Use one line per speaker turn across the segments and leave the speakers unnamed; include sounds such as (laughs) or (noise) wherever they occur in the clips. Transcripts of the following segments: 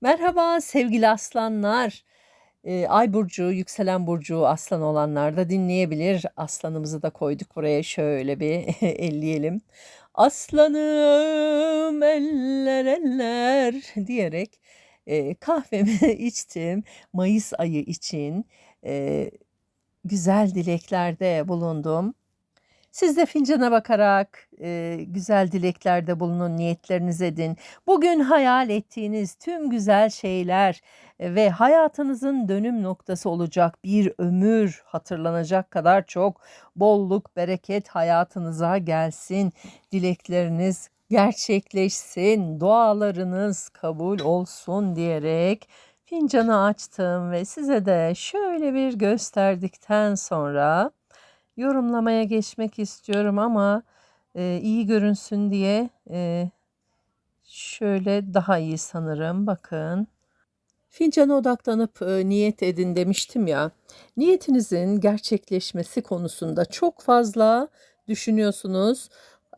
Merhaba sevgili aslanlar. Eee, Ay burcu, yükselen burcu aslan olanlar da dinleyebilir. Aslanımızı da koyduk buraya şöyle bir (laughs) elleyelim. Aslanım eller eller (laughs) diyerek eee, kahvemi (laughs) içtim. Mayıs ayı için eee, güzel dileklerde bulundum. Siz de fincana bakarak eee, güzel dileklerde bulunun, niyetleriniz edin. Bugün hayal ettiğiniz tüm güzel şeyler e, ve hayatınızın dönüm noktası olacak bir ömür hatırlanacak kadar çok bolluk, bereket hayatınıza gelsin. Dilekleriniz gerçekleşsin, dualarınız kabul olsun diyerek fincanı açtım ve size de şöyle bir gösterdikten sonra yorumlamaya geçmek istiyorum ama e, iyi görünsün diye e, şöyle daha iyi sanırım. Bakın. Fincana odaklanıp e, niyet edin demiştim ya. Niyetinizin gerçekleşmesi konusunda çok fazla düşünüyorsunuz.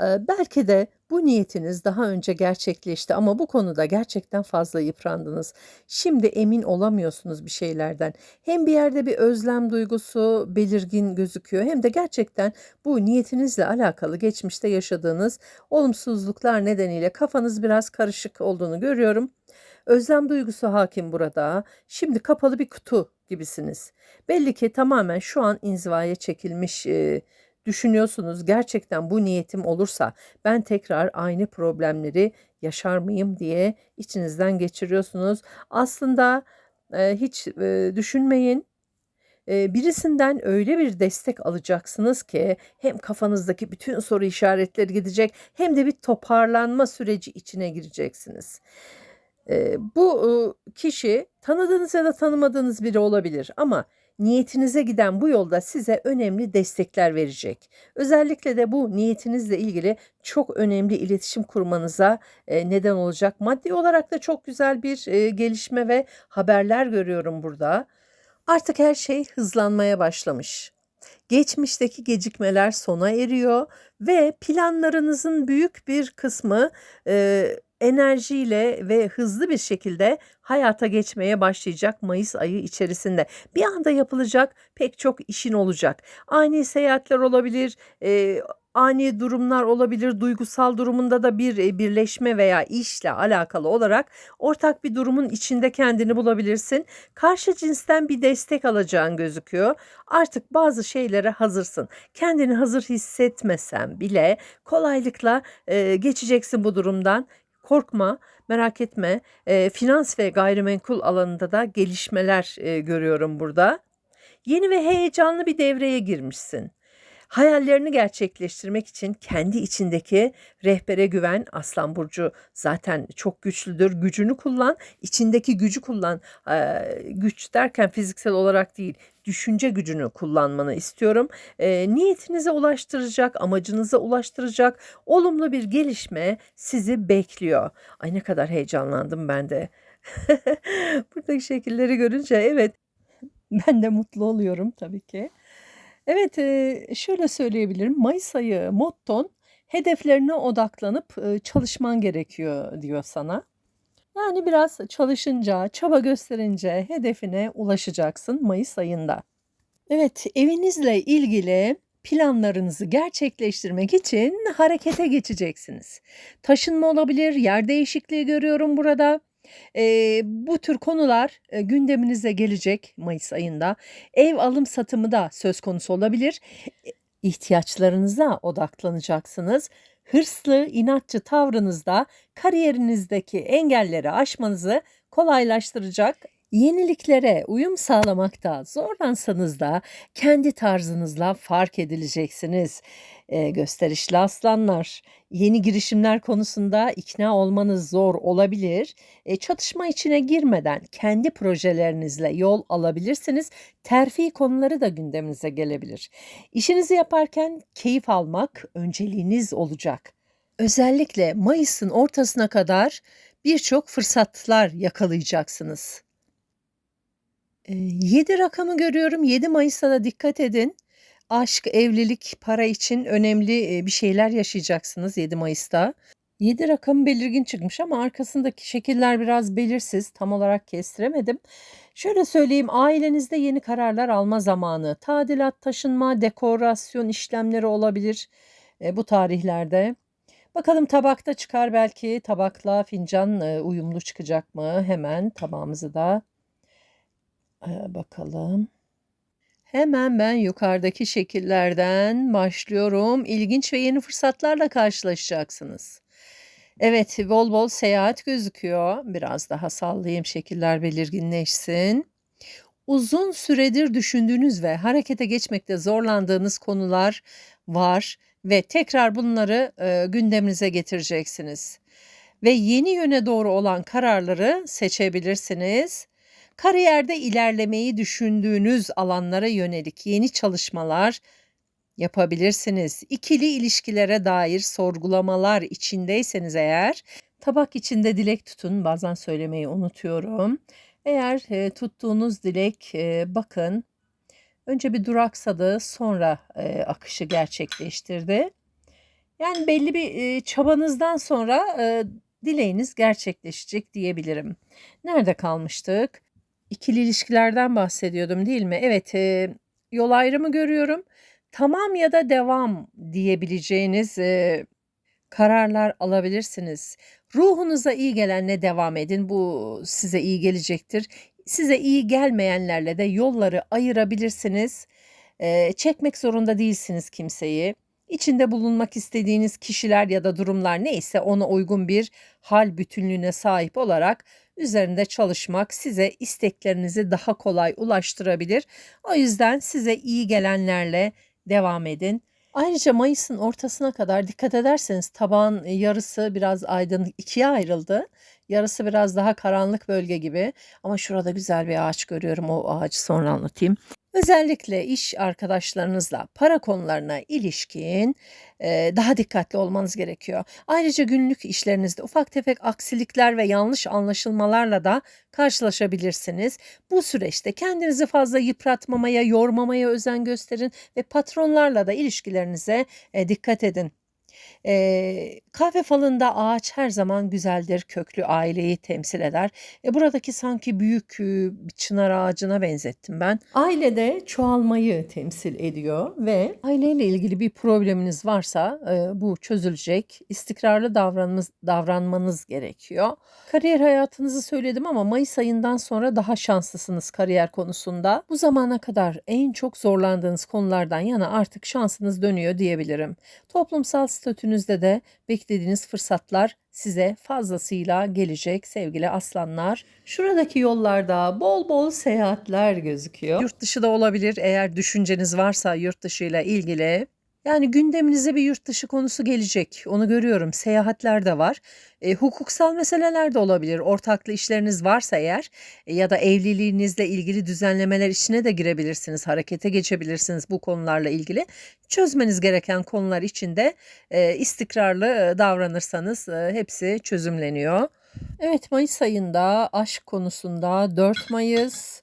Belki de bu niyetiniz daha önce gerçekleşti ama bu konuda gerçekten fazla yıprandınız. Şimdi emin olamıyorsunuz bir şeylerden. Hem bir yerde bir özlem duygusu belirgin gözüküyor hem de gerçekten bu niyetinizle alakalı geçmişte yaşadığınız olumsuzluklar nedeniyle kafanız biraz karışık olduğunu görüyorum. Özlem duygusu hakim burada. Şimdi kapalı bir kutu gibisiniz. Belli ki tamamen şu an inzivaya çekilmiş e, düşünüyorsunuz. Gerçekten bu niyetim olursa ben tekrar aynı problemleri yaşar mıyım diye içinizden geçiriyorsunuz. Aslında e, hiç e, düşünmeyin. E, birisinden öyle bir destek alacaksınız ki hem kafanızdaki bütün soru işaretleri gidecek hem de bir toparlanma süreci içine gireceksiniz. Eee, bu, ııı, kişi tanıdığınız ya da tanımadığınız biri olabilir ama niyetinize giden bu yolda size önemli destekler verecek. Özellikle de bu niyetinizle ilgili çok önemli iletişim kurmanıza, eee, neden olacak. Maddi olarak da çok güzel bir, eee, gelişme ve haberler görüyorum burada. Artık her şey hızlanmaya başlamış. Geçmişteki gecikmeler sona eriyor ve planlarınızın büyük bir kısmı, eee, enerjiyle ve hızlı bir şekilde hayata geçmeye başlayacak mayıs ayı içerisinde. Bir anda yapılacak pek çok işin olacak. Ani seyahatler olabilir, eee, ani durumlar olabilir. Duygusal durumunda da bir, eee, birleşme veya işle alakalı olarak ortak bir durumun içinde kendini bulabilirsin. Karşı cinsten bir destek alacağın gözüküyor. Artık bazı şeylere hazırsın. Kendini hazır hissetmesen bile kolaylıkla, eee, geçeceksin bu durumdan. Korkma, merak etme. Eee, finans ve gayrimenkul alanında da gelişmeler, eee, görüyorum burada. Yeni ve heyecanlı bir devreye girmişsin. Hayallerini gerçekleştirmek için kendi içindeki rehbere güven. Aslan burcu zaten çok güçlüdür. Gücünü kullan, içindeki gücü kullan. Eee, güç derken fiziksel olarak değil, düşünce gücünü kullanmanı istiyorum. Eee, niyetinize ulaştıracak, amacınıza ulaştıracak olumlu bir gelişme sizi bekliyor. Ay ne kadar heyecanlandım ben de. (laughs) Buradaki şekilleri görünce evet, ben de mutlu oluyorum tabii ki. Evet, şöyle söyleyebilirim. Mayıs ayı motton hedeflerine odaklanıp, çalışman gerekiyor diyor sana. Yani biraz çalışınca, çaba gösterince hedefine ulaşacaksın mayıs ayında. Evet, evinizle ilgili planlarınızı gerçekleştirmek için harekete geçeceksiniz. Taşınma olabilir, yer değişikliği görüyorum burada. Eee, bu tür konular, eee, gündeminize gelecek mayıs ayında. Ev alım satımı da söz konusu olabilir. E ihtiyaçlarınıza odaklanacaksınız. Hırslı, inatçı tavrınız da kariyerinizdeki engelleri aşmanızı kolaylaştıracak. Yeniliklere uyum sağlamakta zorlansanız da kendi tarzınızla fark edileceksiniz. Eee, gösterişli aslanlar. Yeni girişimler konusunda ikna olmanız zor olabilir. Eee, çatışma içine girmeden kendi projelerinizle yol alabilirsiniz. Terfi konuları da gündeminize gelebilir. İşinizi yaparken keyif almak önceliğiniz olacak. Özellikle mayısın ortasına kadar birçok fırsatlar yakalayacaksınız. Eee, 7 rakamı görüyorum. 7 Mayıs'a da dikkat edin. Aşk, evlilik, para için önemli, bir şeyler yaşayacaksınız 7 Mayıs'ta. 7 rakamı belirgin çıkmış ama arkasındaki şekiller biraz belirsiz. Tam olarak kestiremedim. Şöyle söyleyeyim, ailenizde yeni kararlar alma zamanı. Tadilat, taşınma, dekorasyon işlemleri olabilir bu tarihlerde. Bakalım tabakta çıkar belki tabakla fincan uyumlu çıkacak mı? Hemen tabağımızı da e, bakalım. Hemen ben yukarıdaki şekillerden başlıyorum. İlginç ve yeni fırsatlarla karşılaşacaksınız. Evet, bol bol seyahat gözüküyor. Biraz daha sallayayım şekiller belirginleşsin. Uzun süredir düşündüğünüz ve harekete geçmekte zorlandığınız konular var ve tekrar bunları e, gündeminize getireceksiniz. Ve yeni yöne doğru olan kararları seçebilirsiniz. Kariyerde ilerlemeyi düşündüğünüz alanlara yönelik yeni çalışmalar yapabilirsiniz. İkili ilişkilere dair sorgulamalar içindeyseniz eğer tabak içinde dilek tutun. Bazen söylemeyi unutuyorum. Eğer e, tuttuğunuz dilek e, bakın önce bir duraksadı sonra e, akışı gerçekleştirdi. Yani belli bir e, çabanızdan sonra e, dileğiniz gerçekleşecek diyebilirim. Nerede kalmıştık? İkili ilişkilerden bahsediyordum değil mi? Evet, e, yol ayrımı görüyorum. Tamam ya da devam diyebileceğiniz e, kararlar alabilirsiniz. Ruhunuza iyi gelenle devam edin. Bu size iyi gelecektir. Size iyi gelmeyenlerle de yolları ayırabilirsiniz. E, çekmek zorunda değilsiniz kimseyi. İçinde bulunmak istediğiniz kişiler ya da durumlar neyse ona uygun bir hal bütünlüğüne sahip olarak üzerinde çalışmak size isteklerinizi daha kolay ulaştırabilir. O yüzden size iyi gelenlerle devam edin. Ayrıca Mayıs'ın ortasına kadar dikkat ederseniz tabağın yarısı biraz aydınlık ikiye ayrıldı. Yarısı biraz daha karanlık bölge gibi ama şurada güzel bir ağaç görüyorum. O ağacı sonra anlatayım. Özellikle iş arkadaşlarınızla para konularına ilişkin e, daha dikkatli olmanız gerekiyor. Ayrıca günlük işlerinizde ufak tefek aksilikler ve yanlış anlaşılmalarla da karşılaşabilirsiniz. Bu süreçte kendinizi fazla yıpratmamaya, yormamaya özen gösterin ve patronlarla da ilişkilerinize e, dikkat edin. E, kahve falında ağaç her zaman güzeldir, köklü aileyi temsil eder. E, buradaki sanki büyük e, çınar ağacına benzettim ben. Ailede çoğalmayı temsil ediyor ve aileyle ilgili bir probleminiz varsa e, bu çözülecek. İstikrarlı davranmanız, davranmanız gerekiyor. Kariyer hayatınızı söyledim ama Mayıs ayından sonra daha şanslısınız kariyer konusunda. Bu zamana kadar en çok zorlandığınız konulardan yana artık şansınız dönüyor diyebilirim. Toplumsal statünüzde de beklediğiniz fırsatlar size fazlasıyla gelecek sevgili aslanlar. Şuradaki yollarda bol bol seyahatler gözüküyor. Yurt dışı da olabilir eğer düşünceniz varsa yurt dışı ile ilgili. Yani gündeminize bir yurt dışı konusu gelecek. Onu görüyorum. Seyahatler de var. E, hukuksal meseleler de olabilir. Ortaklı işleriniz varsa eğer e, ya da evliliğinizle ilgili düzenlemeler içine de girebilirsiniz. Harekete geçebilirsiniz bu konularla ilgili. Çözmeniz gereken konular içinde e, istikrarlı e, davranırsanız e, hepsi çözümleniyor. Evet Mayıs ayında aşk konusunda 4 Mayıs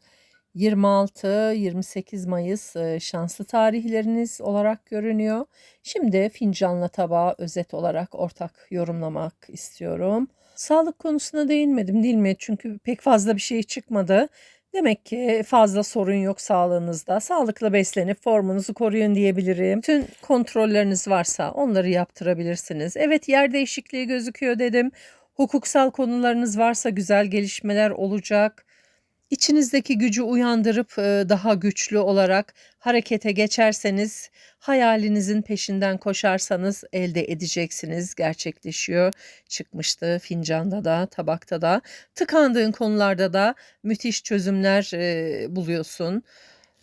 26-28 Mayıs şanslı tarihleriniz olarak görünüyor. Şimdi fincanla tabağı özet olarak ortak yorumlamak istiyorum. Sağlık konusuna değinmedim değil mi? Çünkü pek fazla bir şey çıkmadı. Demek ki fazla sorun yok sağlığınızda. Sağlıklı beslenip formunuzu koruyun diyebilirim. Tüm kontrolleriniz varsa onları yaptırabilirsiniz. Evet yer değişikliği gözüküyor dedim. Hukuksal konularınız varsa güzel gelişmeler olacak. İçinizdeki gücü uyandırıp daha güçlü olarak harekete geçerseniz, hayalinizin peşinden koşarsanız elde edeceksiniz. Gerçekleşiyor. Çıkmıştı fincanda da, tabakta da. Tıkandığın konularda da müthiş çözümler buluyorsun.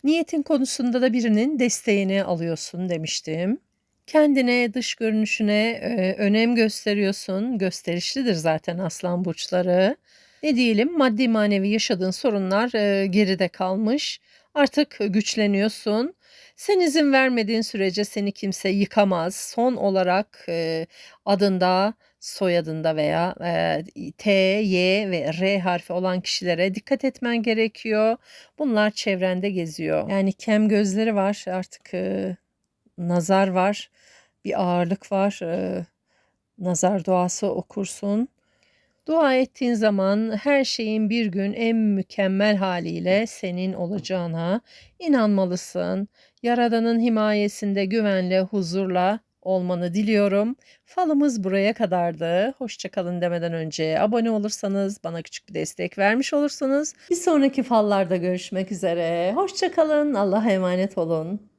Niyetin konusunda da birinin desteğini alıyorsun demiştim. Kendine, dış görünüşüne önem gösteriyorsun. Gösterişlidir zaten aslan burçları ne diyelim maddi manevi yaşadığın sorunlar e, geride kalmış. Artık güçleniyorsun. Sen izin vermediğin sürece seni kimse yıkamaz. Son olarak e, adında, soyadında veya e, T, Y ve R harfi olan kişilere dikkat etmen gerekiyor. Bunlar çevrende geziyor. Yani kem gözleri var artık e, nazar var, bir ağırlık var. E, nazar duası okursun. Dua ettiğin zaman her şeyin bir gün en mükemmel haliyle senin olacağına inanmalısın. Yaradan'ın himayesinde güvenle, huzurla olmanı diliyorum. Falımız buraya kadardı. Hoşçakalın demeden önce abone olursanız bana küçük bir destek vermiş olursunuz. Bir sonraki fallarda görüşmek üzere. Hoşçakalın. Allah'a emanet olun.